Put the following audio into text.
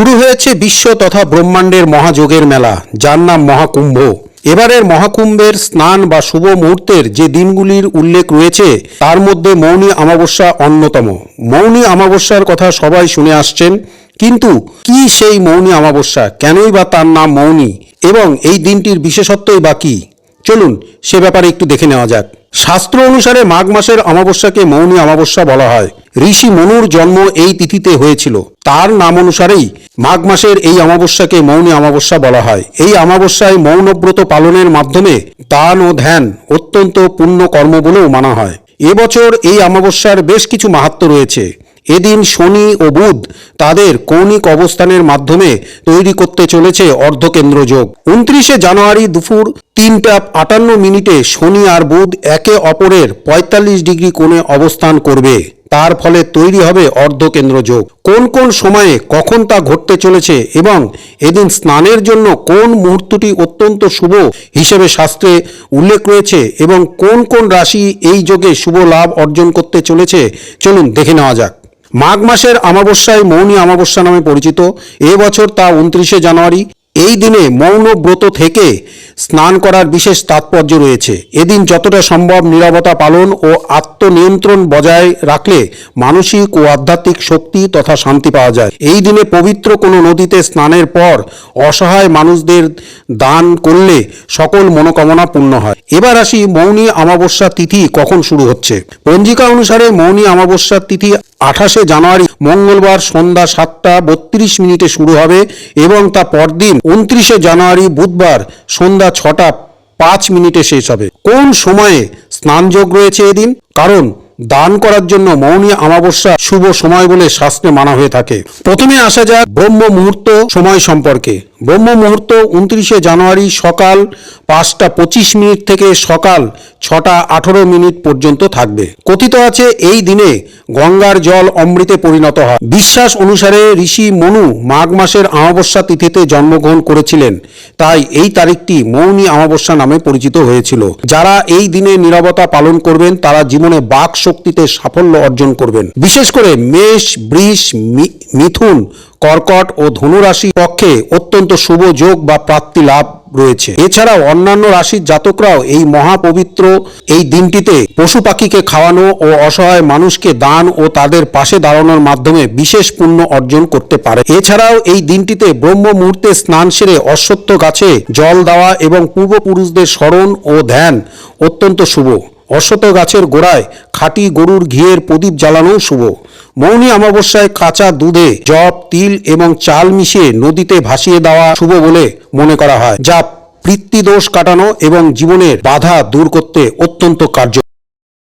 শুরু হয়েছে বিশ্ব তথা ব্রহ্মাণ্ডের মহাযোগের মেলা, যার নাম মহাকুম্ভ। এবারের মহাকুম্ভের স্নান বা শুভ মুহূর্তের যে দিনগুলির উল্লেখ রয়েছে, তার মধ্যে মৌনী অমাবস্যা অন্যতম। মৌনী অমাবস্যার কথা সবাই শুনে আসছেন, কিন্তু কি সেই মৌনী অমাবস্যা? কেনই বা তার নাম মৌনী? এবং এই দিনটির বিশেষত্বই বা কি? চলুন সে ব্যাপারে একটু দেখে নেওয়া যাক। শাস্ত্র অনুসারে মাঘ মাসের অমাবস্যাকে মৌনী অমাবস্যা বলা হয়। ঋষি মনুর জন্ম এই তিথিতে হয়েছিল। তার নাম অনুসারেই মাঘ মাসের এই অমাবস্যাকে মৌনী অমাবস্যা বলা হয়। এই অমাবস্যায় মৌনব্রত পালনের মাধ্যমে দান ও ধ্যান অত্যন্ত পুণ্য কর্ম বলেও মানা হয়। এবছর এই অমাবস্যার বেশ কিছু মাহাত্ম্য রয়েছে। এদিন শনি ও বুধ তাদের কৌণিক অবস্থানের মাধ্যমে তৈরি করতে চলেছে অর্ধকেন্দ্র যোগ। উনত্রিশে জানুয়ারি দুপুর তিনটা আটান্ন মিনিটে শনি আর বুধ একে অপরের পঁয়তাল্লিশ ডিগ্রি কোণে অবস্থান করবে। তার ফলে তৈরি হবে অর্ধকেন্দ্র যোগ। কোন কোন সময়ে কখন তা ঘটতে চলেছে এবং এদিন স্নানের জন্য কোন মুহূর্তটি অত্যন্ত শুভ হিসেবে শাস্ত্রে উল্লেখ রয়েছে এবং কোন কোন রাশি এই যোগে শুভ লাভ অর্জন করতে চলেছে, চলুন দেখে নেওয়া যাক। মাঘ মাসের অমাবস্যায় মৌনী অমাবস্যা নামে পরিচিত। এবছর তা উনত্রিশে জানুয়ারি। এই দিনে মৌন ব্রত থেকে স্নান করার বিশেষ তাৎপর্য রয়েছে। এদিন যতটা সম্ভব নিরবতা পালন ও আত্মনিয়ন্ত্রণ বজায় রাখলে মানসিক ও আধ্যাত্মিক শক্তি তথা শান্তি পাওয়া যায়। এই দিনে পবিত্র কোনো নদীতে স্নানের পর অসহায় মানুষদের দান করলে সকল মনোকামনা পূর্ণ হয়। এবার আসি মৌনী অমাবস্যা তিথি কখন শুরু হচ্ছে? পঞ্জিকা অনুসারে মৌনী অমাবস্যার তিথি আঠাশে জানুয়ারি মঙ্গলবার সন্ধ্যা সাতটা বত্রিশ মিনিটে শুরু হবে এবং তা পরদিন উনত্রিশে জানুয়ারি বুধবার সন্ধ্যা ছটা পাঁচ মিনিটে শেষ হবে। কোন সময়ে স্নানযোগ রয়েছে এদিন? কারণ দান করার জন্য মৌনী অমাবস্যা শুভ সময় বলে শাস্ত্রে মানা হয়ে থাকে। প্রথমে আসা যাক ব্রহ্ম মুহূর্ত সময় সম্পর্কে। ব্রহ্ম মুহূর্ত উনত্রিশে জানুয়ারি সকাল পাঁচটা পঁচিশ মিনিট থেকে সকাল ছটা আঠারো মিনিট পর্যন্ত থাকবে। কথিত আছে, এই দিনে গঙ্গার জল অমৃতে পরিণত হয়। বিশ্বাস অনুসারে ঋষি মনু মাঘ মাসের অমাবস্যা তিথিতে জন্মগ্রহণ করেছিলেন। তাই এই তারিখটি মৌনী অমাবস্যা নামে পরিচিত হয়েছিল। যারা এই দিনে নিরবতা পালন করবেন, তারা জীবনে বাক শক্তিতে সাফল্য অর্জন করবেন। বিশেষ করে মেষ, বৃষ মিথুন কর্কট ও ধনু ধনুরাশি পক্ষে অত্যন্ত শুভ যোগ বা প্রাপ্তি লাভ রয়েছে। এছাড়াও অন্যান্য রাশির জাতকরাও এই মহাপবিত্র এই দিনটিতে পশু পাখিকে খাওয়ানো ও অসহায় মানুষকে দান ও তাদের পাশে দাঁড়ানোর মাধ্যমে বিশেষ পুণ্য অর্জন করতে পারে। এছাড়াও এই দিনটিতে ব্রহ্ম মুহূর্তে স্নান সেরে অশ্বত্থ গাছে জল দেওয়া এবং পূর্বপুরুষদের স্মরণ ও ধ্যান অত্যন্ত শুভ। অশ্বত গাছের গোড়ায় খাঁটি গরুর ঘিয়ের প্রদীপ জ্বালানো শুভ। মৌনি অমাবস্যায় কাঁচা দুধে জব, তিল এবং চাল মিশিয়ে নদীতে ভাসিয়ে দেওয়া শুভ বলে মনে করা হয়, যা পিতৃদোষ কাটানো এবং জীবনের বাধা দূর করতে অত্যন্ত কার্য